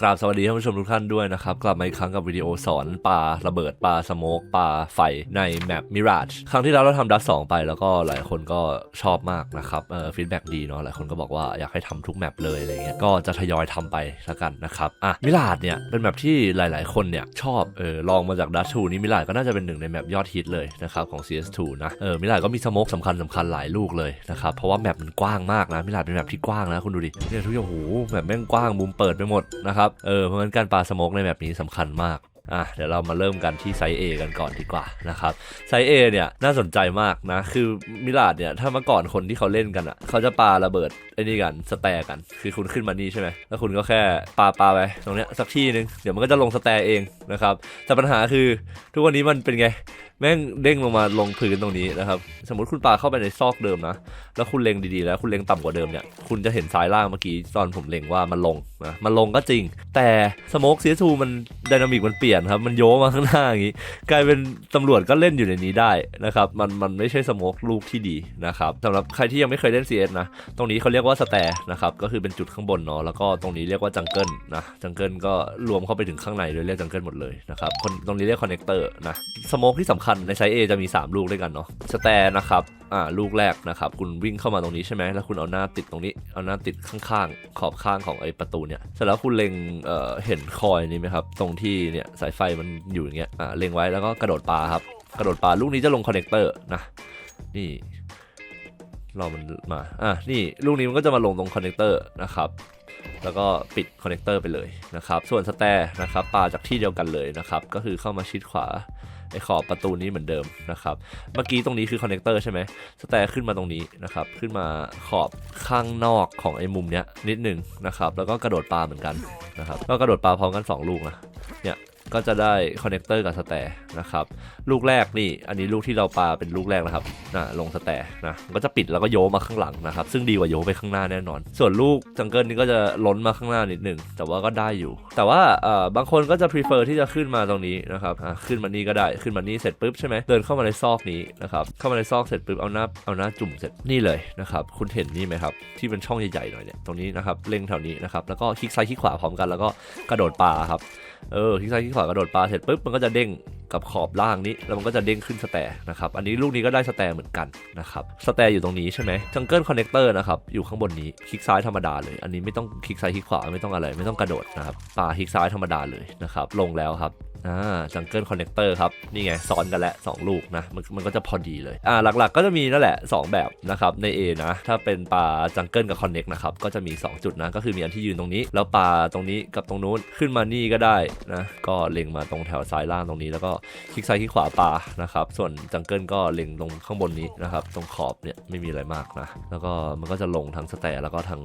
กราบสวัสดีท่านผู้ชมทุกท่านด้วยนะครับ กลับมาอีกครั้งกับวิดีโอสอนปลาระเบิดปลาสโมกปลาไฟในแมปมิราจครั้งที่แล้วเราทำดัตสองไปแล้วก็หลายคนก็ชอบมากนะครับเออฟีดแบ็ดีเนาะหลายคนก็บอกว่าอยากให้ทำทุกแมปเลยอะไรเงี้ยก็จะทยอยทำไปล้วกันนะครับอะมิราจเนี่ยเป็นแมปที่หลาย ๆ คนเนี่ยชอบเออลองมาจากดัตทูนี่มิราจก็น่าจะเป็นหนึ่งในแมปยอดฮิตเลยนะครับของ CS2 นะเออมิราจก็มีสโมกสำคัญสำคัญหลายลูกเลยนะครับเพราะว่าแมปมันกว้างมากนะมิราจเป็นแมปที่กว้างนะคุณดูดิเนี่ยทุกอย่างโอ้โหแมปแม่งกว้างมุมเปิดไปหมดนะครับเออ เพราะงั้นการปาสโมกในแบบนี้สำคัญมากอะเดี๋ยวเรามาเริ่มกันที่ไซส์ A กันก่อนดีกว่านะครับไซส์ A เนี่ยน่าสนใจมากนะ คือมิลาดเนี่ยถ้าเมื่อก่อนคนที่เขาเล่นกันอะ เขาจะปาระเบิดไอ้นี่กันสแตกัน คือคุณขึ้นมานี่ใช่ไหมแล้วคุณก็แค่ปาปาไปตรงเนี้ยสักที่หนึ่งเดี๋ยวมันก็จะลงสแตเองนะครับ แต่ปัญหาคือทุกวันนี้มันเป็นไงแม่งเด้งลงมาลงพื้นตรงนี้นะครับ สมมติคุณปาเข้าไปในซอกเดิมนะ แล้วคุณเล็งดีๆ แล้วคุณเล็งต่ำกว่าเดิมเนี่ย คุณจะเห็นซ้ายล่างเมื่อกี้ตอนผมเล็งว่ามันลงนะ มันลงก็จริง แต่สโมกซีทูมันไดนามิกมันเปลี่ยนครับ มันโยมาข้างหน้าอย่างนี้ กลายเป็นตำรวจก็เล่นอยู่ในนี้ได้นะครับ มันมันไม่ใช่สโมกลูกที่ดีนะครับสำหรับใครที่ยังไม่เคยเล่น CS นะ ตรงนี้เขาเรียกว่าสแตร์นะครับ ก็คือเป็นจุดข้างบนเนาะ แล้วก็ตรงนี้เรียกว่าจังเกิลนะ จังเกิลก็รวมเข้าไปถึงข้างในเลยเรียกจังเกิลหมดเลยนะครับ คนตรงนี้เรียกคอนเนคเตอร์นะ สโมกที่สำคัญในไซส์ A จะมี 3 ลูกด้วยกันเนาะสแตร์นะครับอ่าลูกแรกนะครับ คุณวิ่งเข้ามาตรงนี้ใช่ไหมแล้วคุณเอาหน้าติดตรงนี้ เอาหน้าติดข้างๆ ขอบข้างของไอ้ประตูเนี่ยเสร็จแล้วคุณเล็งเอ่อเห็นคอยนี้ไหมครับ ตรงที่เนี่ยสายไฟมันอยู่อย่างเงี้ยอ่าเล็งไว้แล้วก็กระโดดปลาครับ กระโดดปลาลูกนี้จะลงคอนเนคเตอร์นะนี่รอมันมา อะ นี่ลูกนี้มันก็จะมาลงตรงคอนเนคเตอร์นะครับ แล้วก็ปิดคอนเนคเตอร์ไปเลยนะครับ ส่วนสแตร์นะครับปลาจากที่เดียวกันเลยนะครับ ก็คือเข้ามาชิดขวา ไอขอบประตูนี้เหมือนเดิมนะครับ เมื่อกี้ตรงนี้คือคอนเนคเตอร์ใช่ไหมสแตร์ขึ้นมาตรงนี้นะครับ ขึ้นมาขอบข้างนอกของไอมุมเนี้ยนิดหนึ่งนะครับ แล้วก็กระโดดปลาเหมือนกันนะครับ ก็กระโดดปลาพร้อมกัน 2 ลูกนะ เนี่ย ก็จะได้คอนเนคเตอร์กับสแตร์นะครับลูกแรกนี่อันนี้ลูกที่เราปาเป็นลูกแรกนะครับนะลงสแตร์นะก็จะปิดแล้วก็โยมาข้างหลังนะครับซึ่งดีกว่าโยไปข้างหน้าแน่นอน ส่วนลูกจังเกิลนี่ก็จะล้นมาข้างหน้านิดหนึ่งแต่ว่าก็ได้อยู่ แต่ว่าเอ่อบางคนก็จะ prefer ที่จะขึ้นมาตรงนี้นะครับอะขึ้นมานี่ก็ได้ขึ้นมานี่เสร็จปุ๊บใช่ไหมเดินเข้ามาในซอกนี้นะครับเข้ามาในซอกเสร็จปุ๊บเอาหน้าเอาหน้าจุ่มเสร็จนี่เลยนะครับคุณเห็นนี่ไหมครับที่เป็นช่องใหญ่ๆหน่อยเนี่ยตรงนี้นะครับเล็งแถวนี้นะครับแล้วก็คลิกซ้ายคลิกขวาพร้อมกันแล้วก็กระโดดปาครับ เออคลิกซ้ายคลิกขวากระโดดปลาเสร็จปุ๊บมันก็จะเด้ง กับขอบล่างนี้ แล้วมันก็จะเด้งขึ้นสแตร์นะครับ อันนี้ลูกนี้ก็ได้สแตร์เหมือนกันนะครับสแตร์อยู่ตรงนี้ใช่ไหมจังเกิลคอนเนคเตอร์นะครับอยู่ข้างบนนี้คลิกซ้ายธรรมดาเลย อันนี้ไม่ต้องคลิกซ้ายคลิกขวาไม่ต้องอะไรไม่ต้องกระโดดนะครับปาคลิกซ้ายธรรมดาเลยนะครับลงแล้วครับอ่าจังเกิลคอนเนคเตอร์ครับ นี่ไงซ้อนกันแล้ว2ลูกนะมันมันก็จะพอดีเลยอ่าหลักๆก็จะมีนั่นแหละ 2 แบบนะครับใน A นะ ถ้าเป็นปลาจังเกิลกับคอนเนคนะครับ ก็จะมี 2 จุดนะ ก็คือมีอันที่ยืนตรงนี้ แล้วปลาตรงนี้กับตรงนู้นขึ้นมานี่ก็ได้นะ ก็เล็งมาตรงแถวซ้ายล่างตรงนี้แล้วก็คลิกซ้ายคลิกขวาปลานะครับ ส่วนจังเกิลก็เล็งตรงข้างบนนี้นะครับ ตรงขอบเนี่ยไม่มีอะไรมากนะ แล้วก็มันก็จะลงทั้งสแตแล้วก็ทั้ง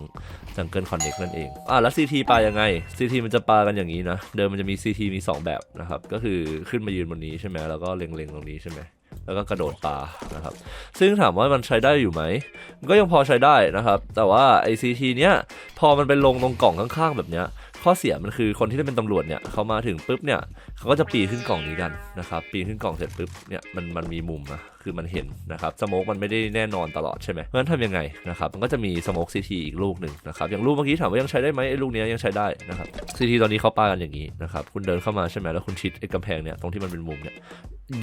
จังเกิลคอนเน็กนั่นเองอ่าแล้ว CT ปลายังไง CT มันจะปลากันอย่างนี้นะ เดิมมันจะมี CT มี 2 แบบนะครับ ก็คือขึ้นมายืนบนนี้ใช่ไหมแล้วก็เล็งๆตรงนี้ใช่ไหมแล้วก็กระโดดปลานะครับ ซึ่งถามว่ามันใช้ได้อยู่ไหม มันก็ยังพอใช้ได้นะครับ แต่ว่าไอ CT เนี้ยพอมันไปลงตรงกล่องข้างๆแบบเนี้ย ข้อเสียมันคือคนที่ได้เป็นตำรวจเนี่ยเขามาถึงปุ๊บเนี่ยเขาก็จะปีนขึ้นกล่องนี้กันนะครับปีนขึ้นกล่องเสร็จปุ๊บเนี่ยมันมันมีมุมนะคือมันเห็นนะครับสโมกมันไม่ได้แน่นอนตลอดใช่ไหมเพราะฉะนั้นทำยังไงนะครับมันก็จะมีสโมกซีทีอีกลูกหนึ่งนะครับอย่างลูกเมื่อกี้ถามว่ายังใช้ได้ไหมไอ้ลูกเนี้ยยังใช้ได้นะครับซีทีตอนนี้เขาปากันอย่างนี้นะครับคุณเดินเข้ามาใช่ไหมแล้วคุณชิดไอ้กำแพงเนี่ยตรงที่มันเป็นมุมเนี่ย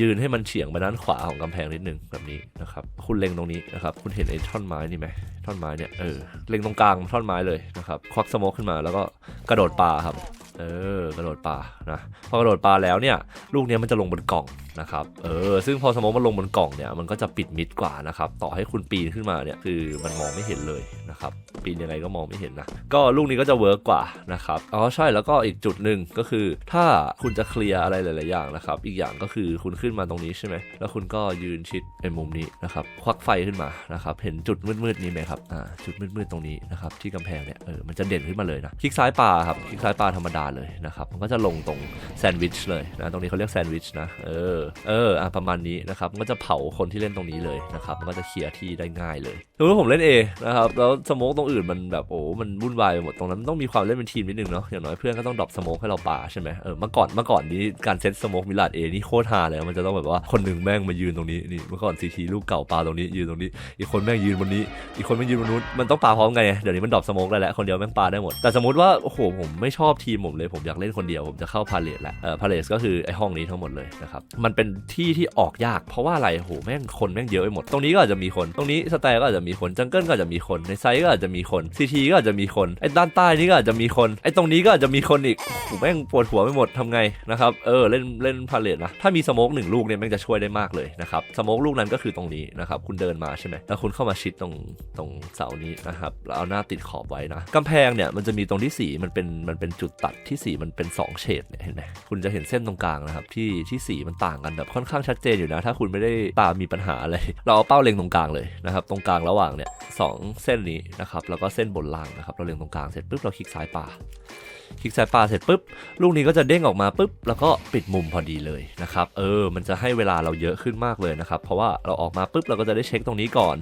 ยืนให้มันเฉียงไปด้านขวาของกำแพงนิดนึงแบบนี้นะครับ คุณเล็งตรงนี้นะครับ คุณเห็นไอ้ท่อนไม้นี่ไหมท่อนไม้เนี่ยเออเล็งตรงกลางท่อนไม้เลยนะครับ ควักสโมกขึ้นมาแล้วก็กระโดดปลาครับ เออกระโดดปลานะพอกระโดดปลาแล้วเนี่ยลูกเนี้ยมันจะลงบนกล่องนะครับเออซึ่งพอสมมติมันลงบนกล่องเนี่ยมันก็จะปิดมิดกว่านะครับต่อให้คุณปีนขึ้นมาเนี่ยคือมันมองไม่เห็นเลยนะครับปีนยังไงก็มองไม่เห็นนะก็ลูกนี้ก็จะเวิร์กกว่านะครับอ๋อใช่แล้วก็อีกจุดหนึ่งก็คือถ้าคุณจะเคลียร์อะไรหลาย ๆ อย่างนะครับอีกอย่างก็คือคุณขึ้นมาตรงนี้ใช่ไหมแล้วคุณก็ยืนชิดไอ้มุมนี้นะครับควักไฟขึ้นมานะครับเห็นจุดมืด ๆ นี้ไหมครับอ่าจุดมืด ๆ ตรงนี้นะครับที่กำแพงเนี่ยเออมันจะเด่นขึ้นมาเลยนะคลิกซ้ายปลาครับคลิกซ้ายปลาธรรมดาเลยนะครับมันก็จะลงตรงแซนด์วิชเลยนะตรงนี้เขาเรียกแซนด์วิชนะเออเอออะประมาณนี้นะครับมันก็จะเผาคนที่เล่นตรงนี้เลยนะครับมันก็จะเคลียร์ที่ได้ง่ายเลยสมมติผมเล่น A นะครับแล้วสโมกตรงอื่นมันแบบโอ้มันวุ่นวายไปหมดตรงนั้นต้องมีความเล่นเป็นทีมนิดนึงเนาะอย่างน้อยเพื่อนก็ต้องดรอปสโมกให้เราป่าใช่ไหมเออเมื่อก่อนเมื่อก่อนนี้การเซตสโมกมิลาดเอนี่โคตรฮาเลยมันจะต้องแบบว่าคนหนึ่งแม่งมายืนตรงนี้นี่เมื่อก่อนซีทีลูกเก่าปาตรงนี้ยืนตรงนี้ อีกคนแม่งยืนบนนี้ อีกคนแม่งยืนบนนู้นมันต้องปาพร้อมกันไงเดี๋ยวนี้มันดรอปสโมกได้แล้วคนเดียวแม่งปาได้หมดแต่สมมติว่าโอ้โหผมไม่ชอบทีมผมเลยผมอยากเล่นคนเดียว ผมจะเข้าพาเลสแหละเออพาเลสก็คือไอห้องนี้ทั้งหมดเลยนะครับมันเป็นที่ที่ออกยากเพราะว่าอะไรโหแม่งคนแม่งเยอะไปหมด ตรงนี้ก็อาจจะมีคนตรงนี้สแตร์ก็อาจจะมีคนจังเกิลก็อาจจะมีคนในไซต์ก็อาจจะมีคนซีทีก็อาจจะมีคนไอ้ด้านใต้นี่ก็อาจจะมีคนไอ้ตรงนี้ก็อาจจะมีคนอีกโหแม่งปวดหัวไปหมดทำไงนะครับเออเล่นเล่นพาเลสนะถ้ามีสโมกหนึ่งลูกเนี่ยแม่งจะช่วยได้มากเลยนะครับสโมกลูกนั้นก็คือตรงนี้นะครับคุณเดินมาใช่ไหมแล้วคุณเข้ามาชิดตรงตรงเสานี้นะครับแล้วเอาหน้าติดขอบไว้นะกำแพงเนี่ยมันจะมีตรงที่สีมันเป็นมันเป็นจุดตัดที่สีมันเป็นสองเฉดเนี่ยเห็นไหมคุณจะเห็นเส้นตรงกลางนะครับที่ที่สีมันต่างกันแบบค่อนข้างชัดเจนอยู่นะถ้าคุณไม่ได้ตามีปัญหาอะไรเราเอาเป้าเล็งตรงกลางเลยนะครับตรงกลางระหว่างเนี่ยสองเส้นนี้นะครับแล้วก็เส้นบนล่างนะครับเราเล็งตรงกลางเสร็จปุ๊บเราคลิกซ้ายป่า คลิกซ้ายปลาเสร็จปุ๊บลูกนี้ก็จะเด้งออกมาปุ๊บแล้วก็ปิดมุมพอดีเลยนะครับเออมันจะให้เวลาเราเยอะขึ้นมากเลยนะครับเพราะว่าเราออกมาปุ๊บเราก็จะได้เช็คตรงนี้ก่อน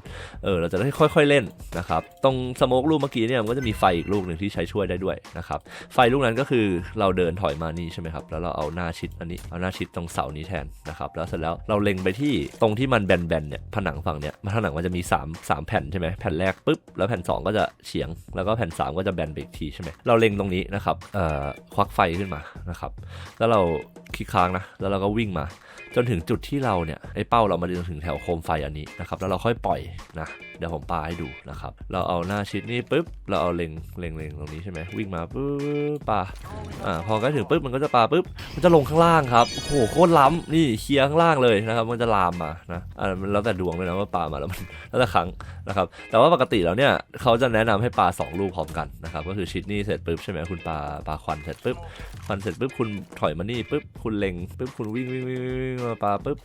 เออเราจะได้ค่อยๆเล่นนะครับตรงสโมกลูกเมื่อกี้เนี่ยมันก็จะมีไฟอีกลูกหนึ่งที่ใช้ช่วยได้ด้วยนะครับไฟลูกนั้นก็คือเราเดินถอยมานี่ใช่ไหมครับแล้วเราเอาหน้าชิดอันนี้เอาหน้าชิดตรงเสานี้แทนนะครับแล้วเสร็จแล้วเราเล็งไปที่ตรงที่มันแบนๆเนี่ยผนังฝั่งเนี่ยผนังมันจะมี 3 3 แผ่นใช่ไหมแผ่นแรกปุ๊บแล้วแผ่น 2 ก็จะเฉียง แล้วก็แผ่น 3 ก็จะแบนไปอีกทีใช่ไหมเราเล็งตรงนี้นะครับควักไฟขึ้นมานะครับ แล้วเราคลิกค้างนะ แล้วเราก็วิ่งมา จนถึงจุดที่เราเนี่ยไอ้เป้าเรามาจนถึงแถวโคมไฟอันนี้นะครับ แล้วเราค่อยปล่อยนะ เดี๋ยวผมปาให้ดูนะครับ เราเอาหน้าชิดนี่ปุ๊บ เราเอาเล็งเล็งเล็งตรงนี้ใช่ไหมวิ่งมาปุ๊บปาอ่าพอใกล้ถึงปุ๊บมันก็จะปาปุ๊บมันจะลงข้างล่างครับโอ้โหโคตรล้ำนี่เคลียร์ข้างล่างเลยนะครับ มันจะลามมานะอ่ามันแล้วแต่ดวงเลยนะว่าปามาแล้วมันแล้วแต่ครั้งนะครับ แต่ว่าปกติแล้วเนี่ยเขาจะแนะนำให้ปาสองลูกพร้อมกันนะครับก็คือชิดนี่เสร็จปุ๊บใช่ไหมคุณปาปาควันเสร็จปุ๊บควันเสร็จปุ๊บคุณถอยมานี่ปุ๊บคุณเล็งปุ๊บคุณวิ่งวิ่งวิ่งวิ่งมาปาปุ๊บ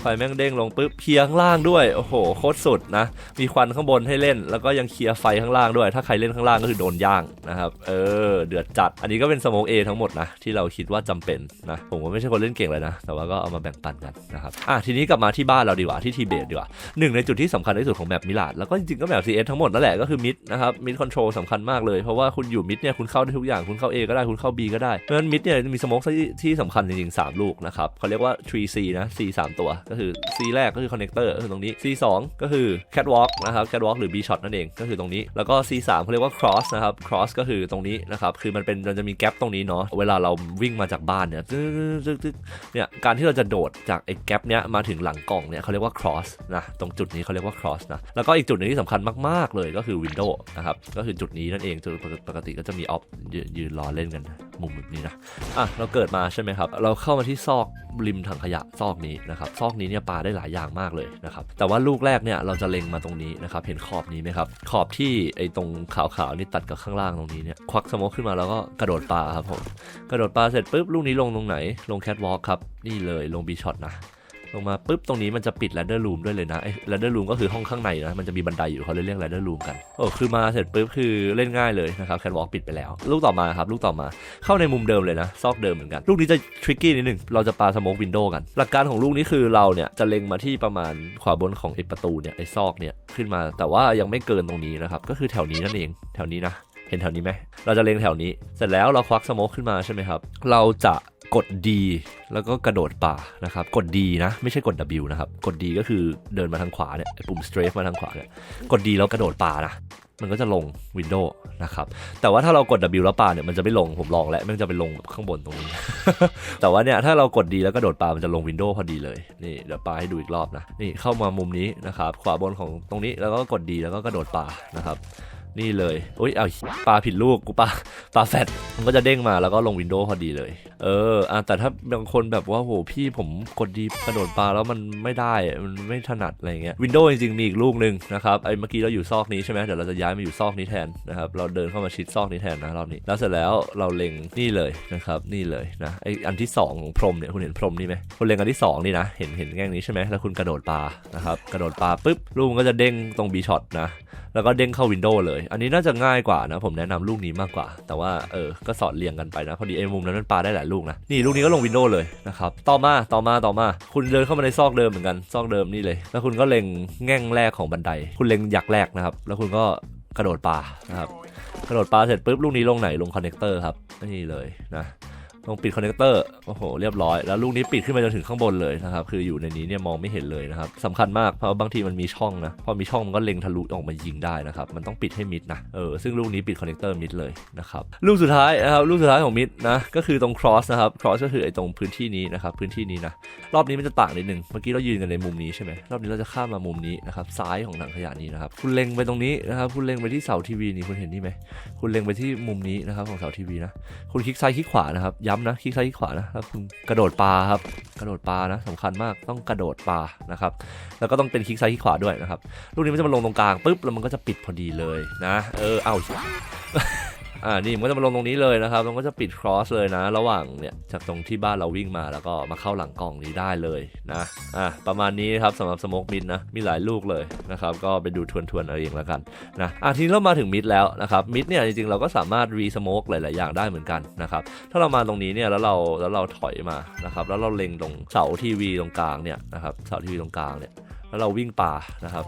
ไฟแม่งเด้งลงปุ๊บเคลียร์ข้างล่างด้วยโอ้โหโคตรสุดนะมีควันข้างบนให้เล่น แล้วก็ยังเคลียร์ไฟข้างล่างด้วย ถ้าใครเล่นข้างล่างก็คือโดนย่างนะครับ เออ เดือดจัด อันนี้ก็เป็นสโมกเอทั้งหมดนะ ที่เราคิดว่าจำเป็นนะ ผมก็ไม่ใช่คนเล่นเก่งเลยนะ แต่ว่าก็เอามาแบ่งปันกันนะครับ อะ ทีนี้กลับมาที่บ้านเราดีกว่า ที่ทีเบตดีกว่าหนึ่งในจุดที่สำคัญที่สุดของแมปมิลาด แล้วก็จริงๆก็แมป CS ทั้งหมดนั่นแหละ ก็คือมิดนะครับ มิดคอนโทรลสำคัญมากเลย เพราะว่าคุณอยู่มิดเนี่ยคุณเข้าได้ทุกอย่าง คุณเข้า A ก็ได้ คุณเข้า B ก็ได้ เพราะฉะนั้นมิดเนี่ยมีสโมกที่ที่สำคัญจริงๆ3ลูกนะครับเขาเรียกว่า 3C นะ C 3 ตัว ก็คือ C แรกก็คือคอนเนคเตอร์ก็คือตรงนี้ C 2ก็คือ catwalk นะครับ catwalk หรือ B shot นั่นเองก็คือตรงนี้แล้วก็ C 3 เขาเรียกว่า cross นะครับ cross ก็คือตรงนี้นะครับคือมันเป็นมันจะมีแกลบตรงนี้เนาะเวลาเราวิ่งมาจากบ้านเนี่ยเนี่ยการที่เราจะโดดจากไอ้แกลบเนี้ยมาถึงหลังกล่องเนี่ยเขาเรียกว่า cross นะตรงจุดนี้เขาเรียกว่า cross นะแล้วก็อีกจุดหนึงที่สำคัญมาก ๆ เลยก็คือ window นะครับก็คือจุดนี้นั่นเองจุดปกติก็จะมีออฟยืนรอเล่นกันมุมแบบนี้นะอะเราเกิดมาใช่ไหมครับ เราเข้ามาที่ซอกริมถังขยะซอกนี้นะครับซอกนี้เนี่ยปลาได้หลายอย่างมากเลยนะครับแต่ว่าลูกแรกเนี่ยเราจะเล็งมาตรงนี้นะครับเห็นขอบนี้ไหมครับขอบที่ไอ้ตรงขาวๆนี่ตัดกับข้างล่างตรงนี้เนี่ยควักสโมกขึ้นมาแล้วก็กระโดดปลาครับผมกระโดดปลาเสร็จปุ๊บลูกนี้ลงตรงไหนลงแคทวอล์กครับนี่เลยลงบีช็อตนะ ลงมาปุ๊บตรงนี้มันจะปิด ladder room ด้วยเลยนะไอ้ ladder room ก็คือห้องข้างในนะ มันจะมีบันไดอยู่เขาเลยเรียก ladder room กันโอ้คือมาเสร็จปุ๊บคือเล่นง่ายเลยนะครับ catwalk ปิดไปแล้ว ลูกต่อมาครับ ลูกต่อมาเข้าในมุมเดิมเลยนะ ซอกเดิมเหมือนกัน ลูกนี้จะ tricky นิดนึงเราจะปา smoke window กัน หลักการของลูกนี้คือเราเนี่ยจะเล็งมาที่ประมาณขวาบนของไอ้ประตูเนี่ยไอ้ซอกเนี่ยขึ้นมา แต่ว่ายังไม่เกินตรงนี้นะครับก็คือแถวนี้นั่นเองแถวนี้นะเห็นแถวนี้ไหม เราจะเล็งแถวนี้ เสร็จแล้วเราควักสโมกขึ้นมาใช่ไหมครับ เราจะ กด D แล้วก็กระโดดป่านะครับ กด D นะ ไม่ใช่กด W นะครับ กด D ก็คือเดินมาทางขวาเนี่ยปุ่ม strafe มาทางขวาเนี่ย กด D แล้วกระโดดป่านะ มันก็จะลง Windows นะครับ แต่ว่าถ้าเรากด W แล้วปาเนี่ย มันจะไม่ลง ผมลองแล้ว มันจะไปลงแบบข้างบนตรงนี้ แต่ว่าเนี่ย ถ้าเรากด D แล้วกระโดดปามันจะลง Windows พอดีเลย นี่เดี๋ยวปาให้ดูอีกรอบนะ นี่เข้ามามุมนี้นะครับ ขวาบนของตรงนี้ แล้วก็กด D แล้วก็กระโดดปานะครับนี่เลย อุ้ย เอาปลาผิดลูก กูปาปลาแฟดมันก็จะเด้งมาแล้วก็ลงวินโดว์พอดีเลย เอออะแต่ถ้าบางคนแบบว่าโหพี่ผมกดดีกระโดดปลาแล้วมันไม่ได้มันไม่ถนัดอะไรเงี้ยวินโดว์จริงๆมีอีกลูกหนึ่งนะครับไอ้เมื่อกี้เราอยู่ซอกนี้ใช่ไหมเดี๋ยวเราจะย้ายมาอยู่ซอกนี้แทนนะครับเราเดินเข้ามาชิดซอกนี้แทนนะรอบนี้แล้วเสร็จแล้วเราเล็งนี่เลยนะครับนี่เลยนะไออันที่สองของพรมเนี่ยคุณเห็นพรมนี่ไหมคุณเล็งอันที่สองนี่นะ เห็นเห็นแง่งนี้ใช่ไหมแล้วคุณกระโดดปลานะครับกระโดดปลาปุ๊บลูกมันก็จะเด้งตรงบีช็อตนะแล้วก็เด้งเข้าวินโดว์เลย อันนี้น่าจะง่ายกว่านะผมแนะนำลูกนี้มากกว่า แต่ว่าเออก็สอดเรียงกันไปนะพอดีไอ้มุมนั้นมันปาได้หลายลูกนะนี่ลูกนี้ก็ลงวินโดว์เลยนะครับต่อมาต่อมาต่อมา คุณเดินเข้ามาในซอกเดิมเหมือนกันซอกเดิมนี่เลย แล้วคุณก็เล็งแง่งแรกของบันได คุณเล็งหยักแรกนะครับ แล้วคุณก็กระโดดปลานะครับกระโดดปลาเสร็จปุ๊บลูกนี้ลงไหนลงคอนเนคเตอร์ครับนี่เลยนะ ลองปิดคอนเนคเตอร์โอ้โหเรียบร้อยแล้วลูกนี้ปิดขึ้นไปจนถึงข้างบนเลยนะครับคืออยู่ในนี้เนี่ยมองไม่เห็นเลยนะครับสำคัญมากเพราะว่าบางทีมันมีช่องนะพอมีช่องมันก็เล็งทะลุออกมายิงได้นะครับมันต้องปิดให้มิดนะเออซึ่งลูกนี้ปิดคอนเนคเตอร์มิดเลยนะครับลูกสุดท้ายนะครับลูกสุดท้ายของมิดนะก็คือตรง cross นะครับ cross ก็คือไอ้ตรงพื้นที่นี้นะครับพื้นที่นี้นะรอบนี้มันจะต่างนิดนึงเมื่อกี้เรายืนกันในมุมนี้ใช่ไหมรอบนี้เราจะข้ามมามุมนี้นะครับซ้ายของถังขยะนี้นะครับคุณเล็งไปตรงนี้นะครับคุณเล็งไปที่เสาทีวีนี่คุณเห็นนี่ไหมคุณเล็งไปที่มุมนี้นะครับของเสาทีวีนะคุณคลิกซ้ายคลิกขวานะครับย้ำนะคลิกซ้ายคลิกขวานะแล้วคุณกระโดดปลาครับ กระโดดปลานะสำคัญมากต้องกระโดดปลานะครับ แล้วก็ต้องเป็นคลิกซ้ายคลิกขวาด้วยนะครับลูกนี้มันจะมาลงตรงกลางปุ๊บแล้วมันก็จะปิดพอดีเลยนะ เออเอา อ่านี่มันก็จะมาลงตรงนี้เลยนะครับมันก็จะปิด cross เลยนะ ระหว่างเนี่ยจากตรงที่บ้านเราวิ่งมาแล้วก็มาเข้าหลังกล่องนี้ได้เลยนะอะประมาณนี้ครับสำหรับสโมกมิดนะมีหลายลูกเลยนะครับก็ไปดูทวนๆเอาเองแล้วกันนะอะทีนี้เรามาถึงมิดแล้วนะครับมิดเนี่ยจริงๆเราก็สามารถรีสโมกหลายๆอย่างได้เหมือนกันนะครับถ้าเรามาตรงนี้เนี่ยแล้วเราแล้วเราถอยมานะครับแล้วเราเล็งตรงเสาทีวีตรงกลางเนี่ยนะครับเสาทีวีตรงกลางเนี่ยแล้วเราวิ่งป่านะครับ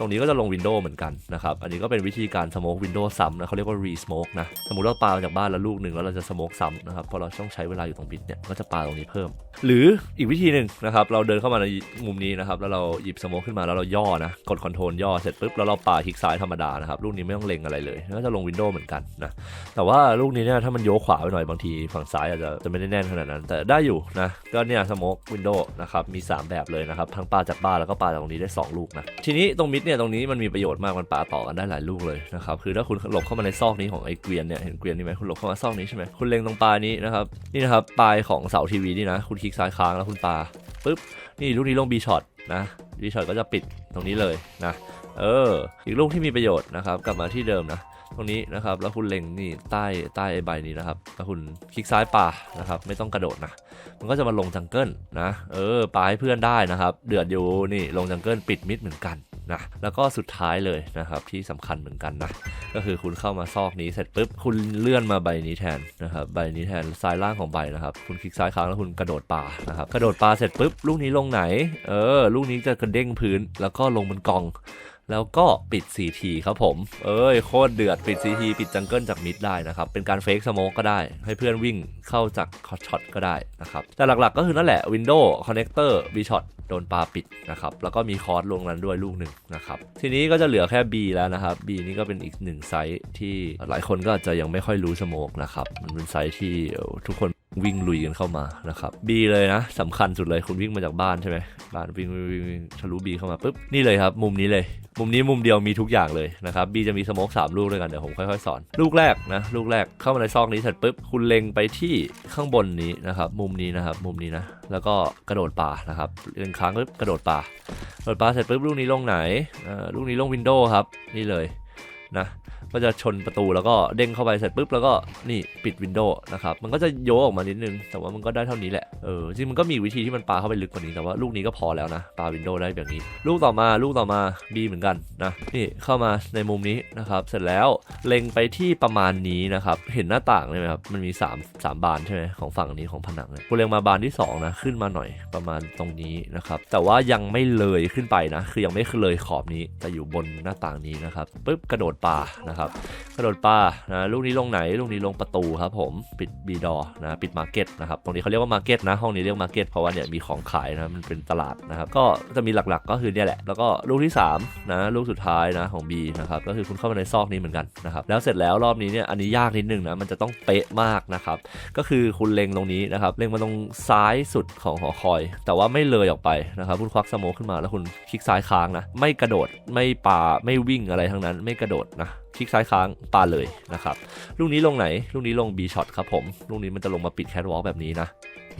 ตรงนี้ก็จะลงวินโดว์เหมือนกันนะครับ อันนี้ก็เป็นวิธีการสโมกวินโดว์ซ้ำนะเขาเรียกว่ารีสโมกนะ สมมติเราปาจากบ้านแล้วลูกหนึ่งแล้วเราจะสโมกซ้ำนะครับ พอเราต้องใช้เวลาอยู่ตรงบิดเนี่ย ก็จะปาตรงนี้เพิ่ม หรืออีกวิธีหนึ่งนะครับ เราเดินเข้ามาในมุมนี้นะครับ แล้วเราหยิบสโมกขึ้นมาแล้วเราย่อนะ กดคอนโทรลย่อเสร็จปุ๊บ แล้วเราปาคลิกซ้ายธรรมดานะครับ ลูกนี้ไม่ต้องเล็งอะไรเลย ก็จะลงวินโดว์เหมือนกันนะ แต่ว่าลูกนี้เนี่ยถ้ามันโยกขวาไปหน่อยบางทีฝั่งซ้ายอาจจะจะไม่ได้แน่นขนาดนั้น แต่ได้อยู่นะ ก็เนี่ยสโมกวินโดว์นะครับ มี 3 แบบเลยนะครับ ทั้งปาจากบ้านแล้วก็ปาจากตรงนี้ได้ 2 ลูกนะ ทีนี้ตรงมิดเนี่ยตรงนี้มันมีประโยชน์มากมันปาต่อกันได้หลายลูกเลยนะครับคือถ้าคุณหลบเข้ามาในซอกนี้ของไอ้เกวียนเนี่ยเห็นเกวียนนี่ไหมคุณหลบเข้ามาซอกนี้ใช่ไหมคุณเล็งตรงปลายนี้นะครับนี่นะครับปลายของเสาทีวีนี่นะคุณคลิกซ้ายค้างแล้วคุณปาปุ๊บนี่ลูกนี้ลงบีช็อตนะบีช็อตก็จะปิดตรงนี้เลยนะเอออีกลูกที่มีประโยชน์นะครับกลับมาที่เดิมนะตรงนี้นะครับแล้วคุณเล็งนี่ใต้ใต้ไอ้ใบนี้นะครับแล้วคุณคลิกซ้ายป่านะครับไม่ต้องกระโดดนะมันก็จะมาลงจังเกิลนะเออปาให้เพื่อนได้นะครับ เดือดอยู่นี่ลงจังเกิลปิดมิดเหมือนกัน นะแล้วก็สุดท้ายเลยนะครับที่สำคัญเหมือนกันนะก็คือคุณเข้ามาซอกนี้เสร็จปุ๊บคุณเลื่อนมาใบนี้แทนนะครับใบนี้แทนซ้ายล่างของใบนะครับคุณคลิกซ้ายค้างแล้วคุณกระโดดปลานะครับกระโดดปลาเสร็จปุ๊บลูกนี้ลงไหนเออลูกนี้จะกระเด้งพื้น แล้วก็ลงบนกองแล้วก็ปิด CT ครับผม เอ้ย โคตรเดือดปิด CT ปิดจังเกิลจากมิดได้นะครับ เป็นการเฟกสโมกก็ได้ ให้เพื่อนวิ่งเข้าจากช็อตก็ได้นะครับ แต่หลักๆก็คือนั่นแหละ Windows Connector B Shot โดนปลาปิดนะครับแล้วก็มีคอร์สลงนั้นด้วยลูกหนึ่งนะครับทีนี้ก็จะเหลือแค่ B แล้วนะครับ B นี่ก็เป็นอีกหนึ่งไซส์ที่หลายคนก็อาจจะยังไม่ค่อยรู้สโมกนะครับมันเป็นไซส์ที่ทุกคนวิ่งลุยกันเข้ามานะครับ B เลยนะสำคัญสุดเลยคุณวิ่งมาจากบ้านใช่ไหมบ้านวิ่งวิ่งวิ่งวิ่งทะลุ B เข้ามาปุ๊บนี่เลยครับ มุมนี้เลย มุมนี้มุมเดียวมีทุกอย่างเลยนะครับ B จะมีสโมกสามลูกด้วยกันเดี๋ยวผมค่อยๆสอน ลูกแรกนะลูกแรกเข้ามาในซอกนี้เสร็จปุ๊บคุณเล็งไปที่ข้างบนนี้นะครับมุมนี้นะครับมุมนี้นะ แล้วก็กระโดดป่านะครับเล็งค้างปุ๊บกระโดดป่ากระโดดป่าเสร็จปุ๊บลูกนี้ลงไหนอ่อลูกนี้ลงวินโดว์ครับนี่เลยนะ ก็จะชนประตูแล้วก็เด้งเข้าไปเสร็จปุ๊บแล้วก็นี่ปิดวินโดว์นะครับมันก็จะโยกออกมานิดนึง แต่ว่ามันก็ได้เท่านี้แหละเออจริงมันก็มีวิธีที่มันปาเข้าไปลึกกว่านี้แต่ว่าลูกนี้ก็พอแล้วนะปาวินโดว์ได้แบบนี้ ลูกต่อมาลูกต่อมา B เหมือนกันนะนี่เข้ามาในมุมนี้นะครับเสร็จแล้วเล็งไปที่ประมาณนี้นะครับเห็นหน้าต่างไหมครับมันมี 3 3 บานใช่ไหมของฝั่งนี้ของผนังเนี่ยคุณเล็งมาบานที่สองนะขึ้นมาหน่อยประมาณตรงนี้นะครับแต่ว่ายังไม่เลยขึ้นไปนะ คือยังไม่เลยขอบนี้แต่อยู่บนหน้าต่างนี้นะครับปุ๊บกระโดดป่านะครับกระโดดปลานะลูกนี้ลงไหน ลูกนี้ลงประตูครับผมปิดบีดอนะปิดมาร์เก็ตนะครับตรงนี้เขาเรียกว่ามาร์เก็ตนะห้องนี้เรียกมาร์เก็ตเพราะว่าเนี่ยมีของขายนะมันเป็นตลาดนะครับก็จะมีหลักๆก็คือเนี่ยแหละ แล้วก็ลูกที่3นะลูกสุดท้ายนะของ B นะครับก็คือคุณเข้ามาในซอกนี้เหมือนกันนะครับแล้วเสร็จแล้วรอบนี้เนี่ยอันนี้ยากนิดนึงนะมันจะต้องเป๊ะมากนะครับก็คือคุณเล็งตรงนี้นะครับเล็งมาตรงซ้ายสุดของหอคอย แต่ว่าไม่เลยออกไปนะครับคุณควักสโมกขึ้นมาแล้วคุณคลิกซ้ายค้างนะไม่กระโดดไม่ปาไม่วิ่งอะไรทั้งนั้นไม่กระโดดนะคลิกซ้ายค้างปาเลยนะครับลูกนี้ลงไหน ลูกนี้ลง B shot ครับผมลูกนี้มันจะลงมาปิดแคทวอล์กแบบนี้นะ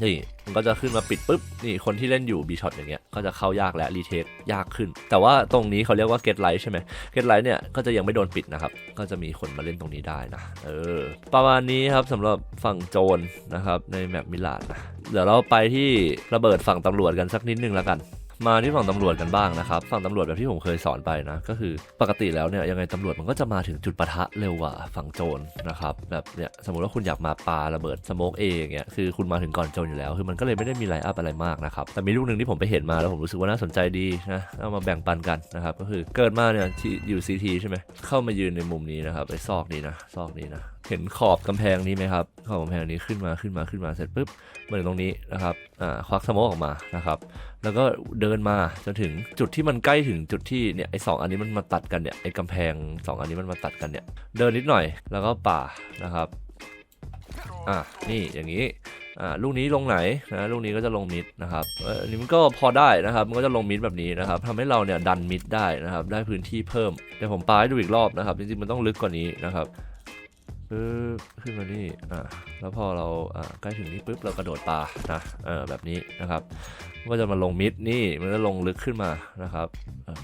นี่มันก็จะขึ้นมาปิดปุ๊บนี่คนที่เล่นอยู่ B shot อย่างเงี้ยก็จะเข้ายากและรีเทคยากขึ้น แต่ว่าตรงนี้เขาเรียกว่า get light ใช่ไหม get light เนี่ยก็จะยังไม่โดนปิดนะครับ ก็จะมีคนมาเล่นตรงนี้ได้นะเออประมาณนี้ครับสำหรับฝั่งโจรนะครับในแมปมิลานนะเดี๋ยวเราไปที่ระเบิดฝั่งตำรวจกันสักนิดนึงแล้วกัน มาที่ฝั่งตำรวจกันบ้างนะครับฝั่งตำรวจแบบที่ผมเคยสอนไปนะ ก็คือปกติแล้วเนี่ยยังไงตำรวจมันก็จะมาถึงจุดปะทะเร็วกว่าฝั่งโจรนะครับแบบเนี่ยสมมติว่าคุณอยากมาปาระเบิดสโมกเองเนี่ยคือคุณมาถึงก่อนโจรอยู่แล้ว คือมันก็เลยไม่ได้มีไลน์อัพอะไรมากนะครับแต่มีลูกหนึ่งที่ผมไปเห็นมาแล้วผมรู้สึกว่าน่าสนใจดีนะเอามาแบ่งปันกันนะครับก็คือเกิดมาเนี่ยที่อยู่ซีทีใช่ไหมเข้ามายืนในมุมนี้นะครับไอ้ซอกนี้นะซอกนี้นะ เห็นขอบกำแพงนี้ไหมครับ ขอบกำแพงนี้ขึ้นมาขึ้นมาขึ้นมาเสร็จปุ๊บมาถึงตรงนี้นะครับอ่าควักสโมกออกมานะครับ แล้วก็เดินมาจนถึงจุดที่มันใกล้ถึงจุดที่เนี่ยไอ้สองอันนี้มันมาตัดกันเนี่ยไอ้กำแพงสองอันนี้มันมาตัดกันเนี่ยเดินนิดหน่อยแล้วก็ป่านะครับอะนี่อย่างนี้อ่าลูกนี้ลงไหนนะลูกนี้ก็จะลงมิดนะครับอออันนี้มันก็พอได้นะครับมันก็จะลงมิดแบบนี้นะครับทำให้เราเนี่ยดันมิดได้นะครับได้พื้นที่เพิ่มเดี๋ยวผมปาให้ดูอีกรอบนะครับจริงๆมันต้องลึกกว่านี้นะครับ ปึ๊บขึ้นมานี่อ่าแล้วพอเราอ่าใกล้ถึงนี้ปุ๊บเรากระโดดปานะเออแบบนี้นะครับมันก็จะมาลงมิดนี่มันก็ลงลึกขึ้นมานะครับ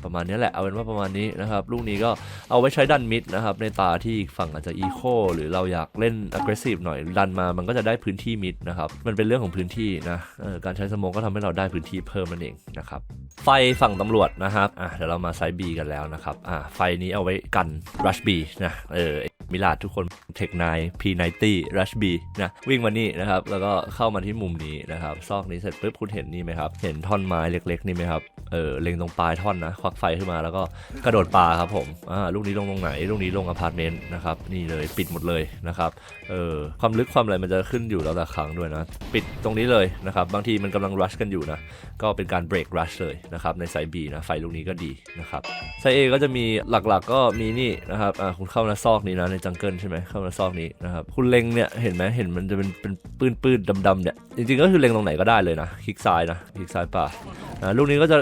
ประมาณนี้แหละเอาเป็นว่าประมาณนี้นะครับลูกนี้ก็เอาไว้ใช้ดันมิดนะครับในตาที่ฝั่งอาจจะอีโคหรือเราอยากเล่น aggressive หน่อยดันมามันก็จะได้พื้นที่มิดนะครับมันเป็นเรื่องของพื้นที่นะการใช้สมองก็ทำให้เราได้พื้นที่เพิ่มนั่นเองนะครับไฟฝั่งตำรวจนะครับอะเดี๋ยวเรามาไซบีกันแล้วนะครับอะไฟนี้เอาไว้กัน rush B นะเออมิลาดทุกคนเทคไน P90 rush B นะวิ่งมานี่นะครับแล้วก็เข้ามาที่มุมนี้นะครับซอกนี้เสร็จปุ๊บคุณเห็นนี่ไหมครับเห็นท่อนไม้เล็กๆนี่ไหมครับเออเล็งตรงปลายท่อนนะควักไฟขึ้นมาแล้วก็กระโดดปลาครับผมอ่าลูกนี้ลงตรงไหนลูกนี้ลงอพาร์ตเมนต์นะครับนี่เลยปิดหมดเลยนะครับเออความลึกความอะไรมันจะขึ้นอยู่แล้วแต่ครั้งด้วยนะ ปิดตรงนี้เลยนะครับบางทีมันกำลังรัชกันอยู่นะก็เป็นการเบรกรัชเลยนะครับในไซบีนะไฟลูกนี้ก็ดีนะครับไซเอก็จะมีหลักๆก็มีนี่นะครับอ่าคุณเข้ามาซอกนี้นะในจังเกิลใช่ไหมเข้ามาซอกนี้นะครับคุณเล็งเนี่ยเห็นไหมเห็นมันจะเป็นเป็นปืนปืนดำๆเนี่ยจริงๆก็คือเล็งตรงไหนก็ได้เลยนะคลิกซ้ายนะคลิกซ้ายป่าอ่าลูกนี้ก็จะ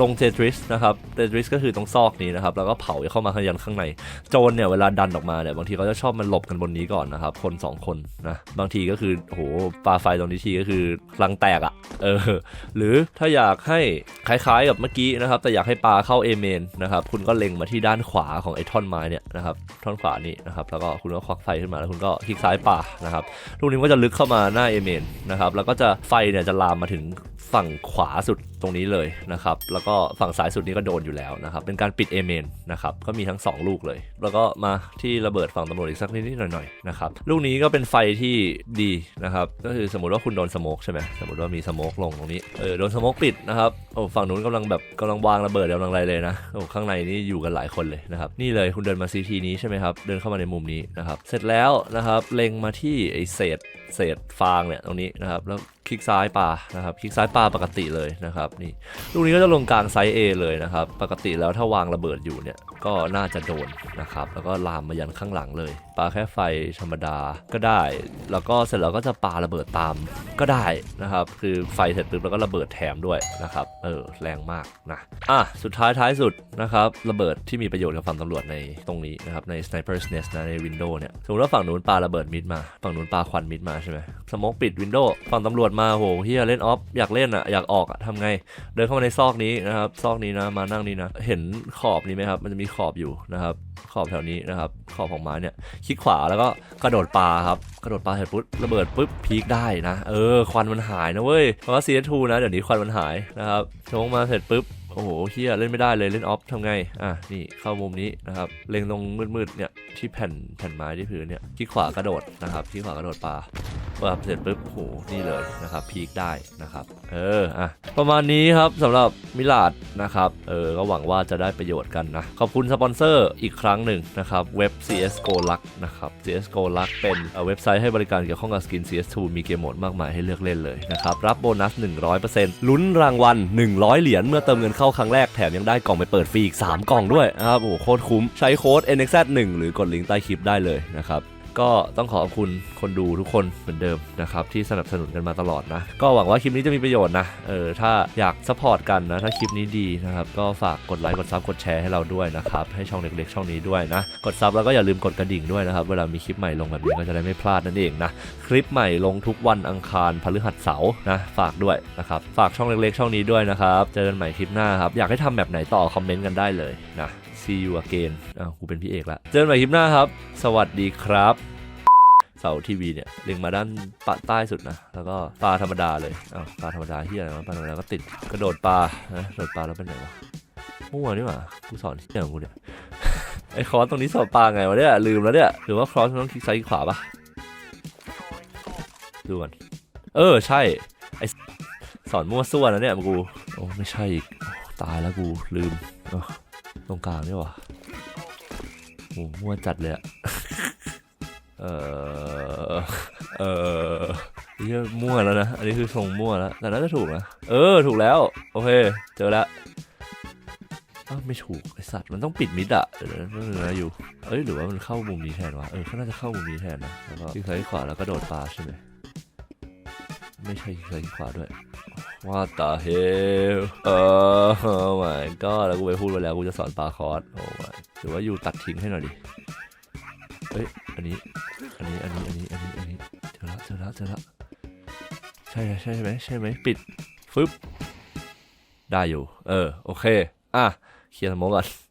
ลงเททริสนะครับเททริสก็คือตรงซอกนี้นะครับแล้วก็เผาเข้ามาขยันข้างในโจรเนี่ยเวลาดันออกมาเนี่ยบางทีเขาจะชอบมันหลบกันบนนี้ก่อนนะครับคนสองคนนะบางทีก็คือโหปลาไฟตรงนี้ทีก็คือรังแตกอะ่ะเออหรือถ้าอยากให้คล้ายๆกับเมื่อกี้นะครับแต่อยากให้ปลาเข้าเอเมนนะครับคุณก็เล็งมาที่ด้านขวาของไอ้ท่อนไม้เนี่ยนะครับท่อนขวานี่นะครับแล้วก็คุณก็ควักไฟขึ้นมาแล้วคุณก็คลิกซ้ายป่านะครับลูกนี้ก็จะลึกเข้ามาหน้าเอเมนนะครับแล้วก็จะไฟเนี่ยจะลามมาถึงฝั่งขวาสุด ตรงนี้เลยนะครับ แล้วก็ฝั่งซ้ายสุดนี้ก็โดนอยู่แล้วนะครับ เป็นการปิดเอเมนนะครับ ก็มีทั้งสองลูกเลย แล้วก็มาที่ระเบิดฝั่งตำรวจอีกสักนิดๆหน่อยๆนะครับ ลูกนี้ก็เป็นไฟที่ดีนะครับ ก็คือสมมติว่าคุณโดนสโมกใช่ไหมสมมติว่ามีสโมกลงตรงนี้ เออ โดนสโมกปิดนะครับ โอ้ฝั่งนู้นกำลังแบบกำลังวางระเบิดกำลังอะไรเลยนะ โอ้ข้างในนี่อยู่กันหลายคนเลยนะครับ นี่เลยคุณเดินมาซีทีนี้ใช่ไหมครับ เดินเข้ามาในมุมนี้นะครับ เสร็จแล้วนะครับ เล็งมาที่ไอเศษเศษฟางเนี่ยตรงนี้นะครับ แล้ว ลิกซ้ายปานะครับคลิกซ้ายปาปกติเลยนะครับนี่ลูกนี้ก็จะลงกลางไซส์ A เลยนะครับปกติแล้วถ้าวางระเบิดอยู่เนี่ยก็น่าจะโดนนะครับแล้วก็ลามมายันข้างหลังเลยปาแค่ไฟธรรมดาก็ได้ แล้วก็เสร็จแล้วก็จะปาระเบิดตามก็ได้นะครับคือไฟเสร็จปุ๊บแล้วก็ระเบิดแถมด้วยนะครับเออแรงมากนะอะสุดท้ายท้ายสุดนะครับระเบิดที่มีประโยชน์กับฝั่งตำรวจในตรงนี้นะครับใน Sniper's Nest นะในวินโดว์เนี่ยสมมติว่าฝั่งนู้นปาระเบิดมิดมา ฝั่งนู้นปาควันมิดมาใช่ไหมสโมกปิดวินโดว์ฝั่งตำรวจมาโหเฮียเล่นออฟอยากเล่นอะอยากออกอะทำไง เดินเข้ามาในซอกนี้นะครับซอกนี้นะมานั่งนี่นะ เห็นขอบนี้ไหมครับ มันจะมีขอบอยู่นะครับขอบแถวนี้นะครับขอบของไม้เนี่ยคลิกขวาแล้วก็กระโดดปลาครับกระโดดปลาเสร็จปุ๊บระเบิดปุ๊บพีคได้นะ เออ ควันมันหายนะเว้ยเพราะว่า CS2 นะเดี๋ยวนี้ควันมันหายนะครับชงมาเสร็จปุ๊บโอ้โหเฮียเล่นไม่ได้เลยเล่นออฟทำไง อะ นี่เข้ามุมนี้นะครับ เล็งตรงมืดๆเนี่ยที่แผ่นแผ่นไม้ที่พื้นเนี่ยคลิกขวากระโดดนะครับคลิกขวากระโดดปลา ปั๊บเสร็จปุ๊บโหนี่เลยนะครับพีคได้นะครับเอออะประมาณนี้ครับสำหรับมิลาดนะครับเออก็หวังว่าจะได้ประโยชน์กันนะ ขอบคุณสปอนเซอร์อีกครั้งหนึ่งนะครับเว็บ CSGO Luck นะครับ CSGO Luck เป็นเเว็บไซต์ให้บริการเกี่ยวข้องกับสกิน CS2 มีเกมโหมดมากมายให้เลือกเล่นเลยนะครับรับโบนัส 100%ลุ้นรางวัล 100 เหรียญเมื่อเติมเงินเข้าครั้งแรกแถมยังได้กล่องไปเปิดฟรีอีก 3 กล่องด้วยนะครับโอ้โหโคตรคุ้มใช้โค้ด NXZ1 หรือกดลิงก์ใต้คลิปได้เลยนะครับ ก็ต้องขอบคุณคนดูทุกคนเหมือนเดิมนะครับที่สนับสนุนกันมาตลอดนะ ก็หวังว่าคลิปนี้จะมีประโยชน์นะเออถ้าอยากซัพพอร์ตกันนะ ถ้าคลิปนี้ดีนะครับ ก็ฝากกดไลค์กดซับกดแชร์ให้เราด้วยนะครับ ให้ช่องเล็กๆ ช่องนี้ด้วยนะ กดซับแล้วก็อย่าลืมกดกระดิ่งด้วยนะครับ เวลามีคลิปใหม่ลงแบบนี้ก็จะได้ไม่พลาดนั่นเองนะ คลิปใหม่ลงทุกวันอังคารพฤหัสเสาร์นะฝากด้วยนะครับฝากช่องเล็กๆ ช่องนี้ด้วยนะครับเจอกันใหม่คลิปหน้าครับอยากให้ทำแบบไหนต่อคอมเมนต์กันได้เลยนะ see you again อ้าวกูเป็นพี่เอกละเจอกันใหม่คลิปหน้าครับ สวัสดีครับ เสาทีวีเนี่ยเล็งมาด้านปะใต้สุดนะ แล้วก็ปลาธรรมดาเลยอ้าวปลาธรรมดาที่อะไรวะปลาธรรมดาก็ติดกระโดดปลานะกระโดดปลาแล้วเป็นไงวะมั่วนี่หว่ากูสอนที่ไหนของกูเนี่ยไอ้คอร์สตรงนี้สอนปลาไงวะเนี่ยลืมแล้วเนี่ยหรือว่าคอร์สมันต้องคลิกซ้ายคลิกขวาปะดูก่อนเออใช่ไอสอนมั่วซั่วนะเนี่ยกูโอ้ไม่ใช่อีกตายแล้วกูลืมตรงกลางนี่หว่าโอ้มั่วจัดเลยอะ เออเออเหี้มั่วแล้วนะ อันนี้คือทรงมั่วแล้ว แต่น่าจะถูกนะ เออ ถูกแล้ว โอเค เจอแล้วอ้าวไม่ถูกไอสัตว์มันต้องปิดมิดอะเดี๋ยวนะนั่นนะอยู่ เอ้ย หรือว่ามันเข้ามุมนี้แทนวะ เออเขาน่าจะเข้ามุมนี้แทนนะ แล้วก็คลิกซ้ายขวาแล้วก็โดดปลาใช่ไหมไม่ใช่คลิกซ้ายขวาด้วย What the hell เออ oh my god แล้วกูไปพูดไปแล้วกูจะสอนปลาคอร์สโอ้ my หรือว่าอยู่ตัดทิ้งให้หน่อยดิ เอ้ย อันนี้ อันนี้ อันนี้ อันนี้ อันนี้ อันนี้ เจอแล้วเจอแล้วเจอแล้วใช่ใช่ไหมใช่ไหมปิด ฟึบ ได้อยู่ เออ โอเค อะ เคลียร์สโมองก่อน